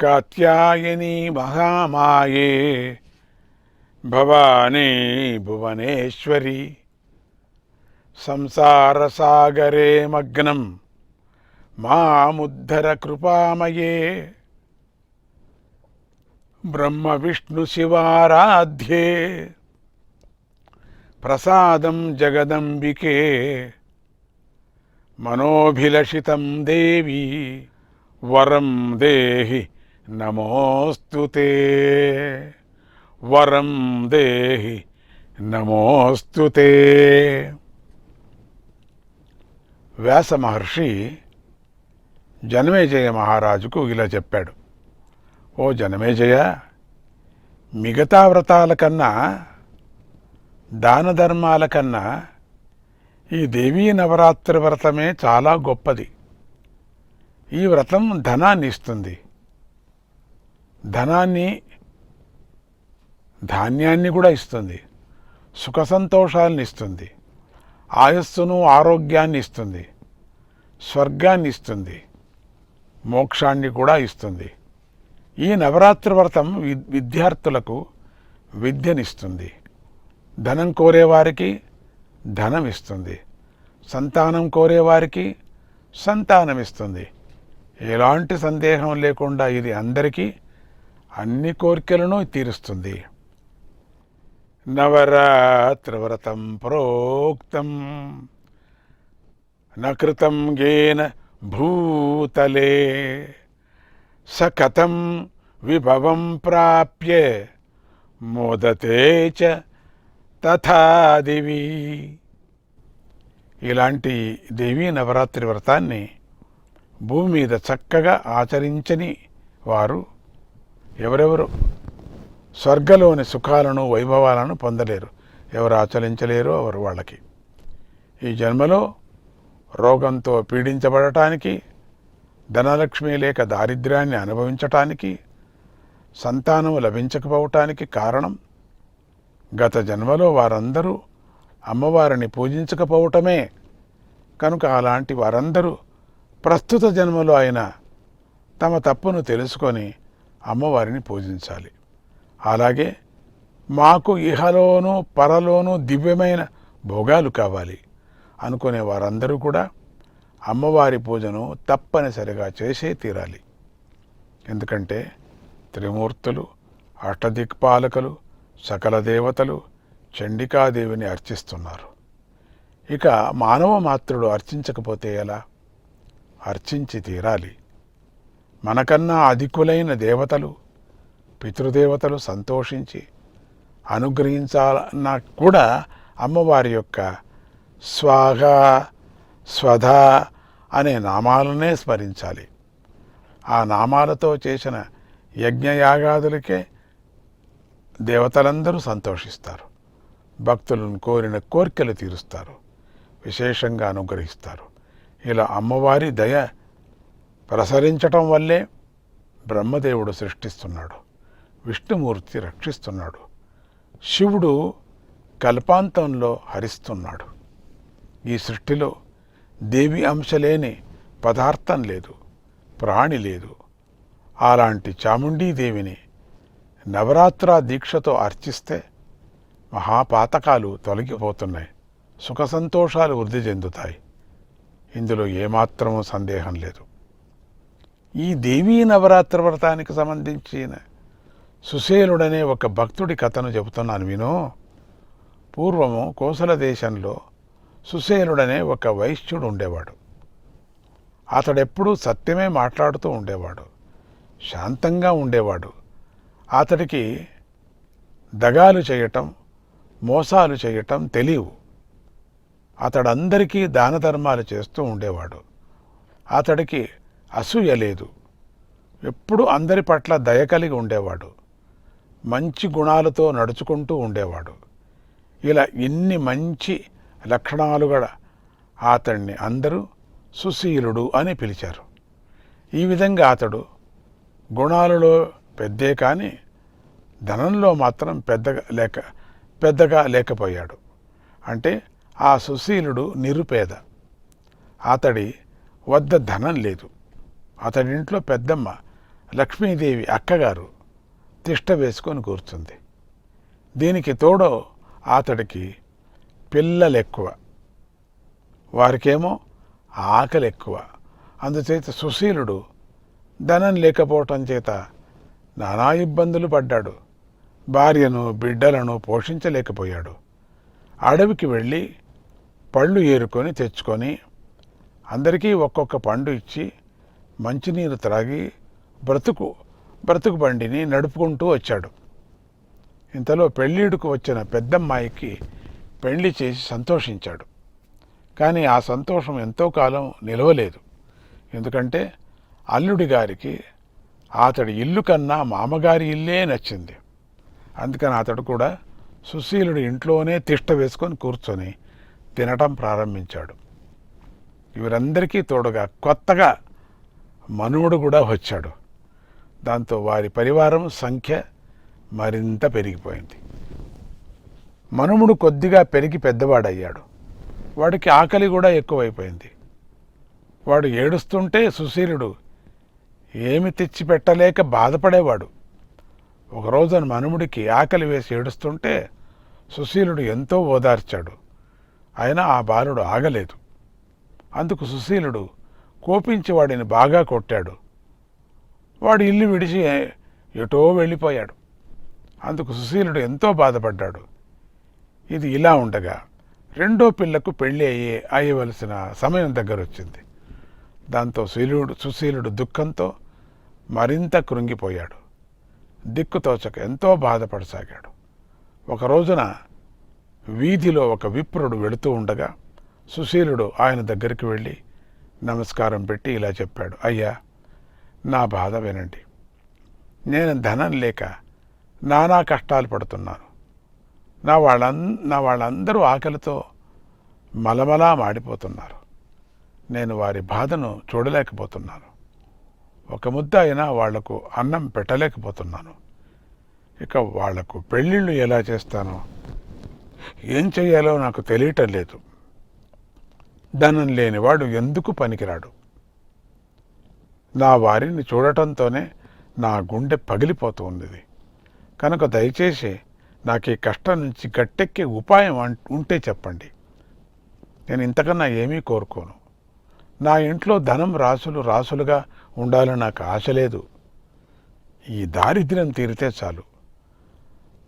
కాత్యాయని మహామాయే భవానీ భువనేశ్వరి సంసారసాగరే మగ్నం మాముద్ధర కృపామయే బ్రహ్మ విష్ణు శివారాధ్యే ప్రసాదం జగదంబికే మనోభిలషితం దేవి వరం దేహి నమోస్తు వరం దేహి నమోస్తు వ్యాస మహర్షి జనమేజయ మహారాజుకు ఇలా చెప్పాడు. ఓ జనమేజయ మిగతా వ్రతాల కన్నా దాన ధర్మాల కన్నా ఈ దేవీ నవరాత్రి వ్రతమే చాలా గొప్పది. ఈ వ్రతం ధనాన్ని ఇస్తుంది. ధనాన్ని ధాన్యాన్ని కూడా ఇస్తుంది. సుఖ సంతోషాలను ఇస్తుంది. ఆయస్సును ఆరోగ్యాన్ని ఇస్తుంది. స్వర్గాన్ని ఇస్తుంది. మోక్షాన్ని కూడా ఇస్తుంది. ఈ నవరాత్రి వ్రతం వి- విద్యార్థులకు విద్యనిస్తుంది. ధనం కోరేవారికి ధనం ఇస్తుంది సంతానం కోరేవారికి సంతానం ఇస్తుంది ఎలాంటి సందేహం లేకుండా ఇది అందరికీ అన్ని కోరికలను తీరుస్తుంది. నవరాత్రివ్రతం ప్రోక్తం. నకృతం గేన భూతలే. స కథం విభవం ప్రాప్య. మోదతే చ తథా ఇలాంటి దేవీ నవరాత్రి వ్రతాన్ని భూమి మీద చక్కగా ఆచరించని వారు ఎవరెవరు? స్వర్గలోని సుఖాలను వైభవాలను పొందలేరు. ఎవరు ఆచరించలేరు ఎవరు వాళ్ళకి. ఈ జన్మలో రోగంతో పీడించబడటానికి ధనలక్ష్మి లేక దారిద్ర్యాన్ని అనుభవించటానికి సంతానం లభించకపోవటానికి కారణం గత జన్మలో వారందరూ అమ్మవారిని పూజించకపోవటమే. కనుక అలాంటి వారందరూ ప్రస్తుత జన్మలో అయిన తమ తప్పును తెలుసుకొని అమ్మవారిని పూజించాలి. అలాగే మాకు ఇహలోనూ పరలోనూ దివ్యమైన భోగాలు కావాలి అనుకునే వారందరూ కూడా అమ్మవారి పూజను తప్పనిసరిగా చేసే తీరాలి. ఎందుకంటే త్రిమూర్తులు అష్టదిక్పాలకులు సకల దేవతలు చండికాదేవిని అర్చిస్తున్నారు. ఇక మానవ మాత్రుడు అర్చించకపోతే ఎలా? అర్చించి తీరాలి. మనకన్నా అధికులైన దేవతలు పితృదేవతలు సంతోషించి అనుగ్రహించాలన్న కూడా అమ్మవారి యొక్క స్వాహ స్వధ అనే నామాలనే స్మరించాలి. ఆ నామాలతో చేసిన యజ్ఞయాగాదులకే దేవతలందరూ సంతోషిస్తారు. భక్తులను కోరిన కోరికలు తీరుస్తారు. విశేషంగా అనుగ్రహిస్తారు. ఇలా అమ్మవారి దయ ప్రసరించటం వల్లే బ్రహ్మదేవుడు సృష్టిస్తున్నాడు. విష్ణుమూర్తి రక్షిస్తున్నాడు. శివుడు కల్పాంతంలో హరిస్తున్నాడు. ఈ సృష్టిలో దేవి అంశ లేని పదార్థం లేదు ప్రాణి లేదు. అలాంటి చాముండీదేవిని నవరాత్ర దీక్షతో అర్చిస్తే మహాపాతకాలు తొలగిపోతున్నాయి. సుఖ సంతోషాలు వృద్ధి చెందుతాయి. ఇందులో ఏమాత్రమూ సందేహం లేదు. ఈ దేవీ నవరాత్రి వ్రతానికి సంబంధించిన సుశీలుడనే ఒక భక్తుడి కథను చెబుతున్నాను విను. పూర్వము కోసల దేశంలో సుశీలుడనే ఒక వైశ్యుడు ఉండేవాడు. అతడెప్పుడూ సత్యమే మాట్లాడుతూ ఉండేవాడు. శాంతంగా ఉండేవాడు. అతడికి దగాలు చేయటం మోసాలు చేయటం తెలియవు. అతడందరికీ దాన ధర్మాలు చేస్తూ ఉండేవాడు. అతడికి అసూయ లేదు. ఎప్పుడు అందరి పట్ల దయ కలిగి ఉండేవాడు. మంచి గుణాలతో నడుచుకుంటూ ఉండేవాడు. ఇలా ఎన్ని మంచి లక్షణాలు గల అతన్ని అందరూ సుశీలుడు అని పిలిచారు. ఈ విధంగా అతడు గుణాలలో పెద్దే కానీ ధనంలో మాత్రం పెద్దగా లేక పెద్దగా లేకపోయాడు. అంటే ఆ సుశీలుడు నిరుపేద. అతడి వద్ద ధనం లేదు. అతడింట్లో పెద్దమ్మ లక్ష్మీదేవి అక్కగారు తిష్ట వేసుకొని కూర్చుంది. దీనికి తోడు అతడికి పిల్లలు ఎక్కువ వారికేమో ఆకలి ఎక్కువ అందుచేత సుశీలుడు ధనం లేకపోవటం చేత నానా ఇబ్బందులు పడ్డాడు. భార్యను బిడ్డలను పోషించలేకపోయాడు. అడవికి వెళ్ళి పళ్ళు ఏరుకొని తెచ్చుకొని అందరికీ ఒక్కొక్క పండు ఇచ్చి మంచినీరు త్రాగి బ్రతుకు బ్రతుకు బండిని నడుపుకుంటూ వచ్చాడు. ఇంతలో పెళ్ళిడుకు వచ్చిన పెద్దమ్మాయికి పెళ్ళి చేసి సంతోషించాడు. కానీ ఆ సంతోషం ఎంతో కాలం నిలవలేదు. ఎందుకంటే అల్లుడి గారికి అతడి ఇల్లు కన్నా మామగారి ఇల్లే నచ్చింది. అందుకని అతడు కూడా సుశీలుడి ఇంట్లోనే తిష్ట వేసుకొని కూర్చొని తినటం ప్రారంభించాడు. వీరందరికీ తోడుగా కొత్తగా మనువుడు కూడా వచ్చాడు. దాంతో వారి పరివారం సంఖ్య మరింత పెరిగిపోయింది. మనుముడు కొద్దిగా పెరిగి పెద్దవాడయ్యాడు. వాడికి ఆకలి కూడా ఎక్కువైపోయింది. వాడు ఏడుస్తుంటే సుశీలుడు ఏమి తెచ్చి పెట్టలేక బాధపడేవాడు. ఒకరోజు మనుముడికి ఆకలి వేసి ఏడుస్తుంటే సుశీలుడు ఎంతో ఓదార్చాడు. అయినా ఆ బాలుడు ఆగలేదు. అందుకు సుశీలుడు కోపించి వాడిని బాగా కొట్టాడు. వాడు ఇల్లు విడిచి ఎటో వెళ్ళిపోయాడు. అందుకు సుశీలుడు ఎంతో బాధపడ్డాడు. ఇది ఇలా ఉండగా రెండో పిల్లకు పెళ్ళి అయ్యే అయ్యవలసిన సమయం దగ్గర వచ్చింది దాంతో శీలుడు సుశీలుడు దుఃఖంతో మరింత కృంగిపోయాడు. దిక్కుతోచక ఎంతో బాధపడసాగాడు. ఒక రోజున వీధిలో ఒక విప్రుడు వెళుతూ ఉండగా సుశీలుడు ఆయన దగ్గరికి వెళ్ళి నమస్కారం పెట్టి ఇలా చెప్పాడు. అయ్యా నా బాధ వినండి. నేను ధనం లేక నానా కష్టాలు పడుతున్నాను. నా వాళ్ళం నా వాళ్ళందరూ ఆకలితో మలమలా మాడిపోతున్నారు. నేను వారి బాధను చూడలేకపోతున్నాను. ఒక ముద్ద అయినా వాళ్ళకు అన్నం పెట్టలేకపోతున్నాను. ఇక వాళ్ళకు పెళ్ళిళ్ళు ఎలా చేస్తానో ఏం చేయాలో నాకు తెలియటం లేదు. ధనం లేనివాడు ఎందుకు పనికిరాడు? నా వారిని చూడటంతోనే నా గుండె పగిలిపోతూ ఉంది కనుక దయచేసి నాకు ఈ కష్టం నుంచి గట్టెక్కే ఉపాయం ఉంటే చెప్పండి. నేను ఇంతకన్నా ఏమీ కోరుకోను. నా ఇంట్లో ధనం రాసులు రాసులుగా ఉండాలని నాకు ఆశ లేదు. ఈ దారిద్ర్యం తీరితే చాలు.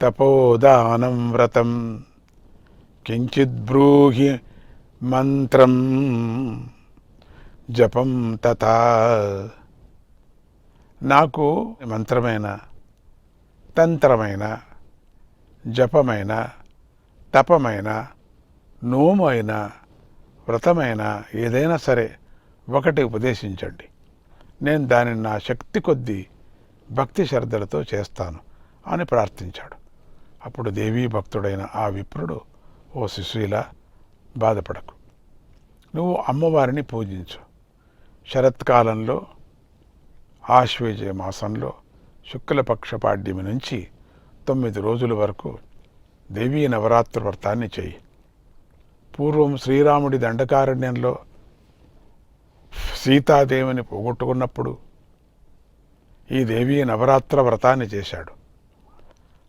తపోదానం వ్రతం. కించిత్ బ్రూహి మంత్రం జపం తథా. నాకు మంత్రమైన తంత్రమైన జపమైన తపమైన నోమైన వ్రతమైన ఏదైనా సరే ఒకటి ఉపదేశించండి. నేను దానిని నా శక్తి కొద్దీ భక్తి శ్రద్ధలతో చేస్తాను అని ప్రార్థించాడు. అప్పుడు దేవీ భక్తుడైన ఆ విప్రుడు ఓ శిశుయిలా బాధపడకు. నువ్వు అమ్మవారిని పూజించు. శరత్కాలంలో ఆశ్వేజ మాసంలో శుక్లపక్ష పాడ్యమి నుంచి తొమ్మిది రోజుల వరకు దేవీ నవరాత్రి వ్రతాన్ని చేయి. పూర్వం శ్రీరాముడి దండకారణ్యంలో సీతాదేవిని పోగొట్టుకున్నప్పుడు ఈ దేవీ నవరాత్ర వ్రతాన్ని చేశాడు.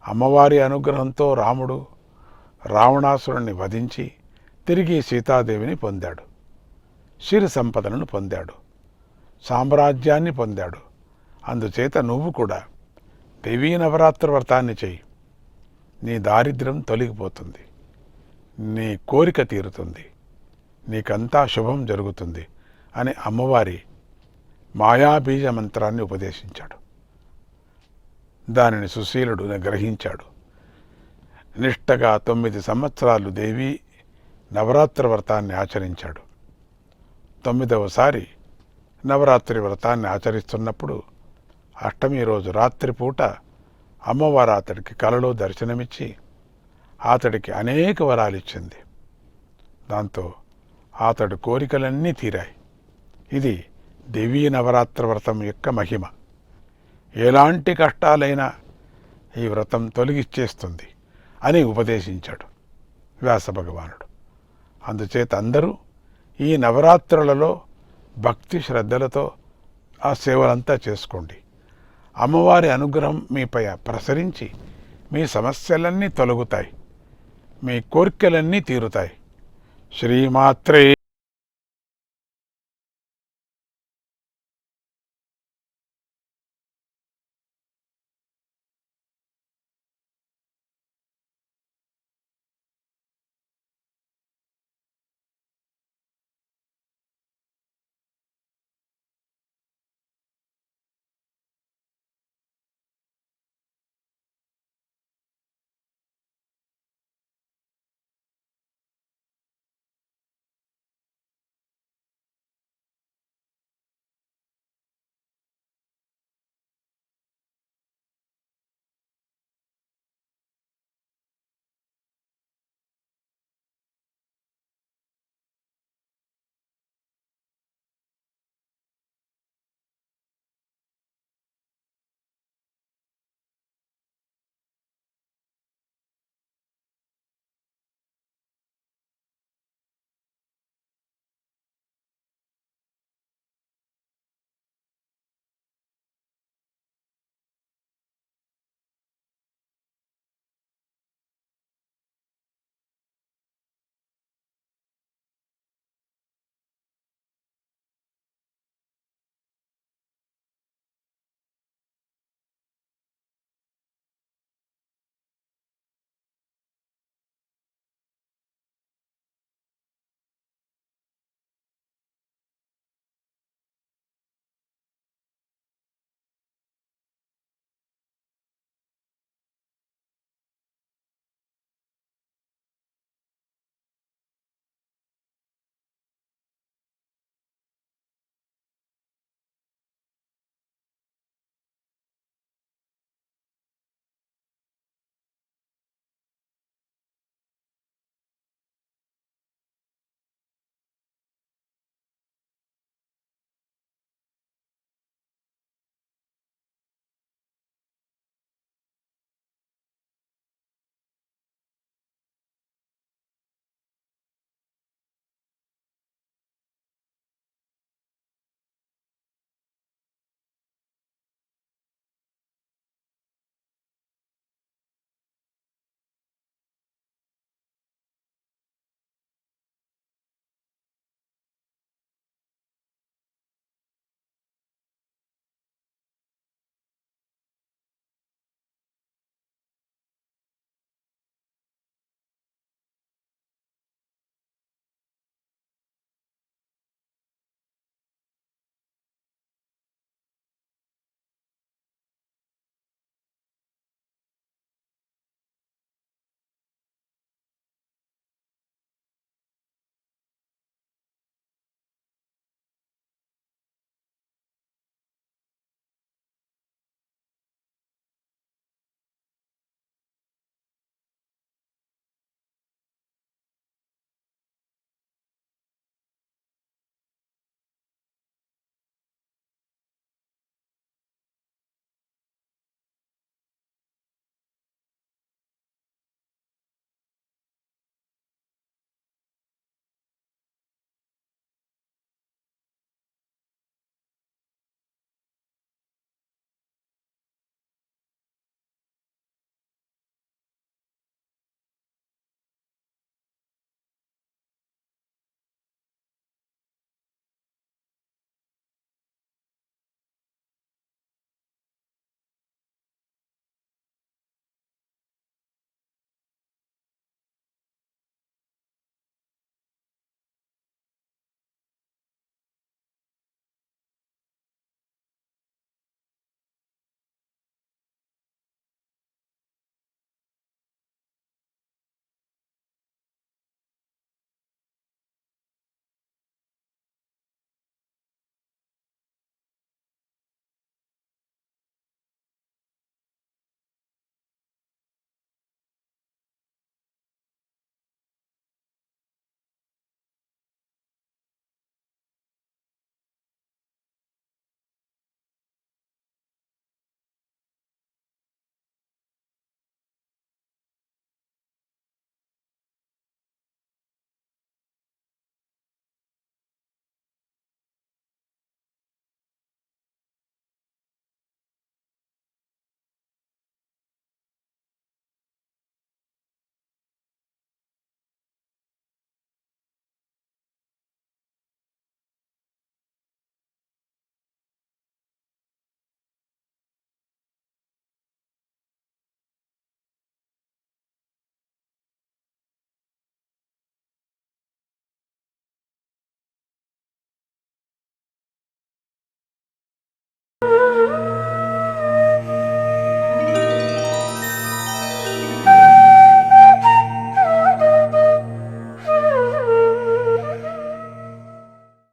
అమ్మవారి అనుగ్రహంతో రాముడు రావణాసురుణ్ణి వధించి తిరిగి సీతాదేవిని పొందాడు. శిర సంపదలను పొందాడు. సామ్రాజ్యాన్ని పొందాడు. అందుచేత నువ్వు కూడా దేవీ నవరాత్రి వ్రతాన్ని చెయ్యి నీ దారిద్ర్యం తొలగిపోతుంది. నీ కోరిక తీరుతుంది. నీకంతా శుభం జరుగుతుంది అని అమ్మవారి మాయాబీజ మంత్రాన్ని ఉపదేశించాడు. దానిని సుశీలుడు గ్రహించాడు. నిష్టగా తొమ్మిది సంవత్సరాలు దేవి నవరాత్రి వ్రతాన్ని ఆచరించాడు. తొమ్మిదవసారి నవరాత్రి వ్రతాన్ని ఆచరిస్తున్నప్పుడు అష్టమి రోజు రాత్రిపూట అమ్మవారు అతడికి కలలో దర్శనమిచ్చి అతడికి అనేక వరాలు ఇచ్చింది దాంతో అతడు కోరికలన్నీ తీరాయి. ఇది దేవీ నవరాత్రి వ్రతం యొక్క మహిమ. ఎలాంటి కష్టాలైనా ఈ వ్రతం తొలగిచ్చేస్తుంది అని ఉపదేశించాడు వ్యాస భగవానుడు. అందుచేత అందరూ ఈ నవరాత్రులలో భక్తి శ్రద్ధలతో ఆ సేవలంతా చేసుకోండి. అమ్మవారి అనుగ్రహం మీపై ప్రసరించి మీ సమస్యలన్నీ తొలగుతాయి. మీ కోరికలన్నీ తీరుతాయి. శ్రీమాత్రే